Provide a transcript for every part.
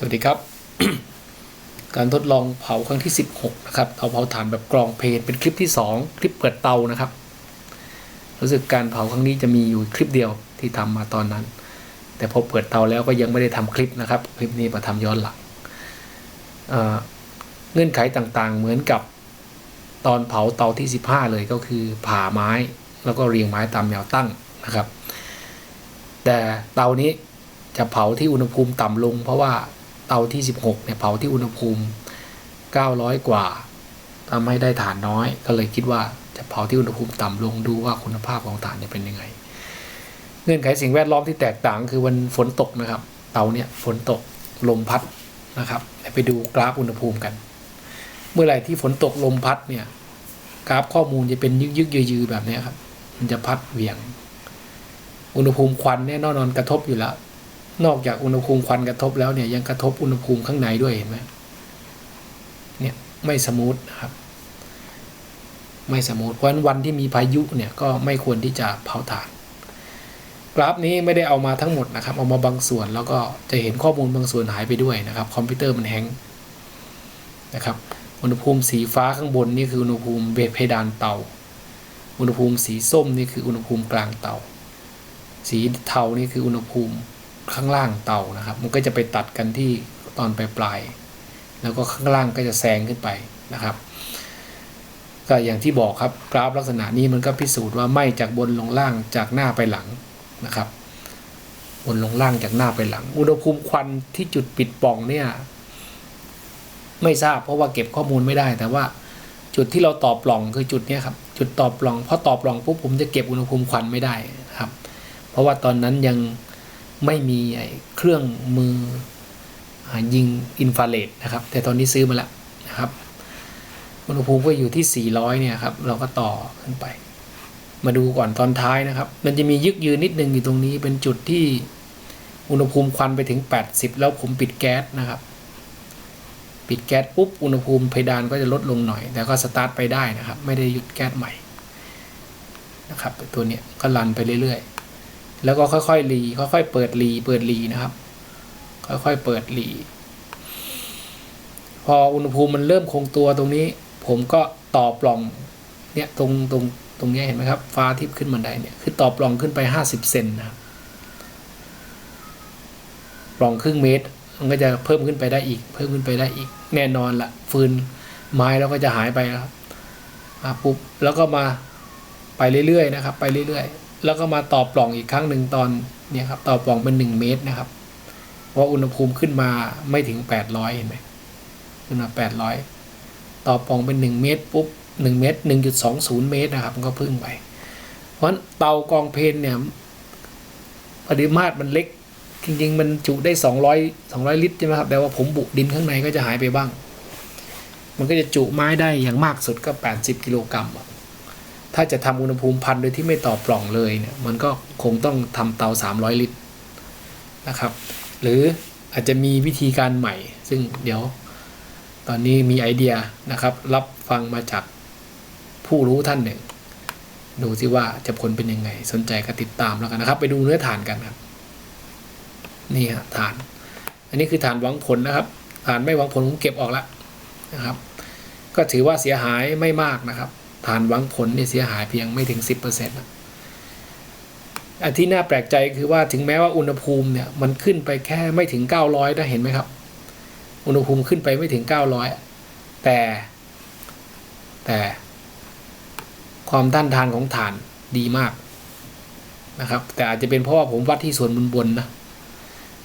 สวัสดีครับ การทดลองเผาครั้งที่ 16 นะครับเตาเผาถ่านแบบกรองเพนเป็นคลิปที่ 2 คลิปเปิดเตานะครับ รู้สึกการเผาครั้งนี้จะมีอยู่คลิปเดียวที่ทำมาตอนนั้น แต่พอเปิดเตาแล้วก็ยังไม่ได้ทำคลิปนะครับ คลิปนี้มาทำย้อนหลังเเงื่อนไขต่างๆ เหมือนกับตอนเผาเตาที่ 15 เลยก็คือผ่าไม้แล้วก็เรียงไม้ตามแนวตั้งนะครับ แต่เตานี้จะเผาที่อุณหภูมิต่ำลงเพราะว่า เตาที่ 16เนี่ยเผาที่อุณหภูมิ 900 กว่าทำให้ได้ฐานน้อย ก็เลยคิดว่าจะเผาที่อุณหภูมิต่ำลงดูว่าคุณภาพของฐานเนี่ยเป็นยังไง เงื่อนไขสิ่งแวดล้อมที่แตกต่างคือวันฝนตกนะครับ เตาเนี่ยฝนตกลมพัดนะครับไปดูกราฟอุณหภูมิกัน เมื่อไหร่ที่ฝนตกลมพัดเนี่ยกราฟข้อมูลจะเป็นยึกยึกยือยือแบบนี้ครับ มันจะพัดเหวี่ยง อุณหภูมิควันเนี่ยแน่นอนกระทบอยู่แล้ว นอกจากอุณหภูมิควันกระทบแล้วเนี่ยยังกระทบอุณหภูมิข้างในด้วยเห็นไหมเนี่ยไม่สมูทนะครับ ไม่สมูทเพราะฉะนั้นวันที่มีพายุเนี่ยก็ไม่ควรที่จะเผาถ่าน กราฟนี้ไม่ได้เอามาทั้งหมดนะครับ เอามาบางส่วนแล้วก็จะเห็นข้อมูลบางส่วนหายไปด้วยนะครับ คอมพิวเตอร์มันแฮงนะครับอุณหภูมิสีฟ้าข้างบนนี่คืออุณหภูมิเบเพดานเตา อุณหภูมิสีส้มนี่คืออุณหภูมิกลางเตา สีเทานี่คืออุณหภูมิ ข้างล่างเตานะครับ มันก็จะไปตัดกันที่ตอนปลายปลายๆแล้วก็ข้างล่างก็จะแซงขึ้นไปนะครับ ก็อย่างที่บอกครับกราฟลักษณะนี้มันก็พิสูจน์ว่าไหม้จากบนลงล่างจากหน้าไปหลังนะครับ บนลงล่างจากหน้าไปหลัง อุณหภูมิควันที่จุดปิดป่องเนี่ยไม่ทราบเพราะว่าเก็บข้อมูลไม่ได้ แต่ว่าจุดที่เราต่อปล่องคือจุดนี้ครับจุดต่อปล่องพอต่อปล่องปุ๊บผมจะเก็บอุณหภูมิควันไม่ได้ครับ เพราะว่าตอนนั้นยัง ไม่มีเครื่องมือยิงอินฟราเรดนะครับ แต่ตอนนี้ซื้อมาแล้วนะครับอุณหภูมิก็อยู่ที่ 400 เนี่ยครับ เราก็ต่อขึ้นไป มาดูก่อนตอนท้ายนะครับ มันจะมียึกยืนนิดนึงอยู่ตรงนี้ เป็นจุดที่อุณหภูมิควันไปถึง 80 แล้วผมปิดแก๊สนะครับ ปิดแก๊สปุ๊บ อุณหภูมิเพดานก็จะลดลงหน่อย แต่ก็สตาร์ทไปได้นะครับ ไม่ได้หยุดแก๊สใหม่นะครับตัวนี้ก็รันไปเรื่อยๆ แล้วก็ค่อยๆรีค่อยๆเปิดรีเปิดรีนะครับ ค่อยๆเปิดรีพออุณหภูมิมันเริ่มคงตัวตรงนี้ ผมก็ต่อปล่องเนี่ยตรงตรงตรงนี้เห็นไหมครับ ฟ้าทิพขึ้นบันไดเนี่ยคือต่อปล่องขึ้นไป 50 เซนนะครับปล่องครึ่งเมตร มันก็จะเพิ่มขึ้นไปได้อีก เพิ่มขึ้นไปได้อีก แน่นอนละฟืนไม้แล้วก็จะหายไปครับมาปุ๊บแล้วก็มาไปเรื่อยๆนะครับ ไปเรื่อยๆ แล้วก็มาต่อปล่องอีกครั้งหนึ่งตอนเนี่ยครับต่อปล่องเป็น 1 เมตรนะครับเพราะอุณหภูมิขึ้นมาไม่ถึง 800เห็นไหมขึ้นมา800 ต่อปล่องเป็น 1 เมตรปุ๊บ1เมตร1.20 เมตรนะครับ มันก็พึ่งไป เพราะเตากองเพนเนี่ยปริมาตรมันเล็ก จริง ๆ มันจุได้ 200 200 ลิตรใช่ไหมครับแต่ว่าผมบุดินข้างในก็จะหายไปบ้าง มันก็จะจุไม้ได้อย่างมากสุดก็ 80 กิโลกรัมอะ ถ้าจะทำอุณหภูมิพันโดยที่ไม่ต่อปล่องเลยเนี่ยมันก็คงต้องทำเตา 300 ลิตรนะครับ หรืออาจจะมีวิธีการใหม่ ซึ่งเดี๋ยวตอนนี้มีไอเดียนะครับ รับฟังมาจากผู้รู้ท่านหนึ่ง ดูสิว่าจะผลเป็นยังไง สนใจก็ติดตามแล้วกันนะครับ ไปดูเนื้อฐานกันครับ นี่ฮะฐาน อันนี้คือฐานหวังผลนะครับ ฐานไม่หวังผลผมเก็บออกแล้วนะครับ ก็ถือว่าเสียหายไม่มากนะครับ ฐานหวังผลเนี่ยเสียหายเพียงไม่ถึง 10%นะอันที่น่าแปลกใจคือว่าถึงแม้ว่าอุณหภูมิเนี่ยมันขึ้นไปแค่ไม่ถึง 900นะเห็นไหมครับ อุณหภูมิขึ้นไปไม่ถึง 900 แต่แต่ความต้านทานของฐานดีมากนะครับ แต่อาจจะเป็นเพราะว่าผมวัดที่ส่วนบนบนๆนะ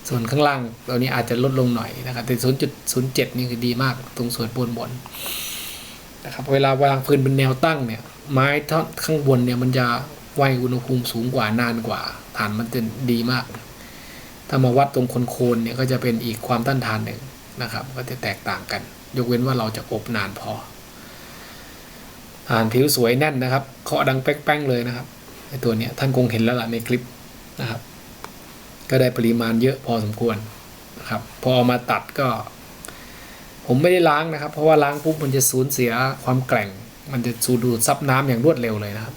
ส่วนข้างล่างตัวนี้อาจจะลดลงหน่อยนะครับแต่ 0.07 นี่คือดีมากตรงส่วนบนบน นะครับเวลาวางฟืนเป็นแนวตั้งเนี่ย ไม้ท่อนข้างบนเนี่ยมันจะไวอุณหภูมิสูงกว่านานกว่า ฐานมันจะดีมาก ถ้ามาวัดตรงคนโคนเนี่ยก็จะเป็นอีกความต้านทานหนึ่งนะครับ ก็จะแตกต่างกัน ยกเว้นว่าเราจะอบนานพอฐานผิวสวยแน่นนะครับเคาะดังแป้งๆเลยนะครับไอตัวเนี้ยท่านคงเห็นแล้วล่ะในคลิปนะครับ ก็ได้ปริมาณเยอะพอสมควรนะครับ พอเอามาตัดก็ ผมไม่ได้ล้างนะครับ เพราะว่าล้างปุ๊บมันจะสูญเสียความแกร่ง มันจะสูดดูดซับน้ำอย่างรวดเร็วเลยนะครับ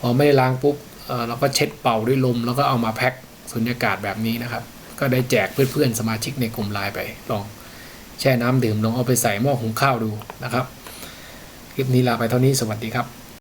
พอไม่ได้ล้างปุ๊บเออเราก็เช็ดเป่าด้วยลม แล้วก็เอามาแพ็คสุญญากาศแบบนี้นะครับ ก็ได้แจกเพื่อนๆสมาชิกในกลุ่มไลน์ไป ลองแช่น้ำดื่มลองเอาไปใส่หม้อหุงข้าวดูนะครับ คลิปนี้ลาไปเท่านี้สวัสดีครับ